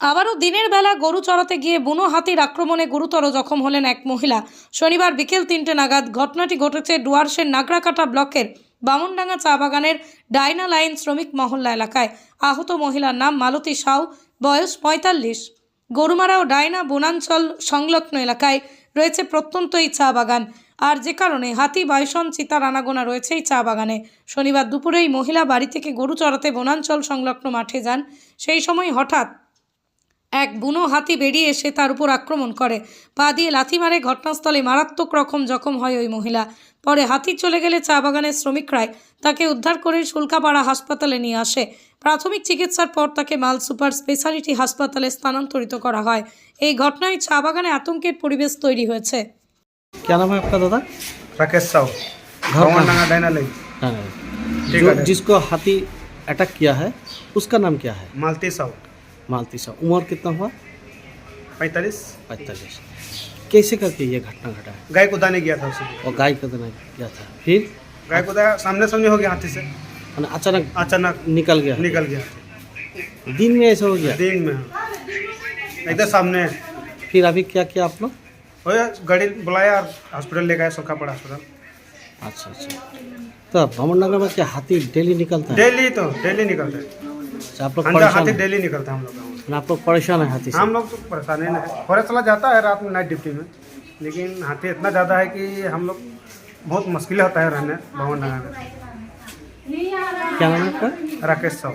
আবারও দিনের বেলা গরু চড়াতে গিয়ে বুনো হাতির আক্রমণে গুরুতর জখম হলেন এক মহিলা। শনিবার বিকেল তিনটে নাগাদ ঘটনাটি ঘটেছে ডুয়ার্সের নাগরাকাটা ব্লকের বামনডাঙ্গা চা বাগানের ডাইনা লাইন শ্রমিক মহল্লা এলাকায়। আহত মহিলার নাম মালতী সাউ, বয়স পঁয়তাল্লিশ। গরুমারা ও ডাইনা বনাঞ্চল সংলগ্ন এলাকায় রয়েছে প্রত্যন্ত এই চা বাগান। আর যে কারণে হাতি, বাইসন, চিতার আনাগোনা রয়েছে এই চা বাগানে। শনিবার দুপুরে এই মহিলা বাড়ি থেকে গরু চড়াতে বনাঞ্চল সংলগ্ন মাঠে যান। সেই সময় হঠাৎ এক বুনো হাতি বেরিয়ে এসে তার উপর আক্রমণ করে পা দিয়ে লাথি মারে ঘটনাস্থলে মারাত্মক রকম জখম হয় ওই মহিলা পরে হাতি চলে গেলে চা বাগানের শ্রমিকরাই তাকে উদ্ধার করে শুল্কাপাড়া হাসপাতালে নিয়ে আসে প্রাথমিক চিকিৎসার পর তাকে মাল সুপার স্পেশালিটি হাসপাতালে স্থানান্তরিত করা হয় এই ঘটনায় চা বাগানে আতঙ্কের পরিবেশ তৈরি হয়েছে क्या नाम है आपका दादा राकेश साहू घर भवन कहाँ? डांगा डायना लई हाँ, हाँ। ठीक जो है। जिसको हाथी अटैक किया है उसका नाम क्या है मालती साहू मालती साहब उम्र कितना हुआ? पैंतालीस। पैंतालीस। कैसे करके ये घटना घटा? है गाय को दाने गया था उसे। और गाय का देना किया था। फिर? गाय को दाया सामने सामने हो गया हाथी से। अचानक अचानक निकल गया। निकल गया। दिन में ऐसा हो गया? दिन में इधर सामने। फिर अभी क्या किया आप लोग? हो गाड़ी बुलाया और हॉस्पिटल ले गए सोखा पड़ा हॉस्पिटल। अच्छा अच्छा। तो भवन नगर में क्या हाथी डेली निकलता है? डेली तो डेली निकलते हैं। अच्छा, आप लोग अंदर परेशान हाथी हैं। डेली निकलता है हम लोग का। मैंने आप लोग परेशान है हाथी से? हम लोग तो परेशान ही। नहीं फॉरेस्ट चला जाता है रात में नाइट ड्यूटी में लेकिन हाथी इतना ज़्यादा है कि हम लोग बहुत मुश्किल होता है रहने भवन नगर में क्या नाम है आपका? राकेश साहू।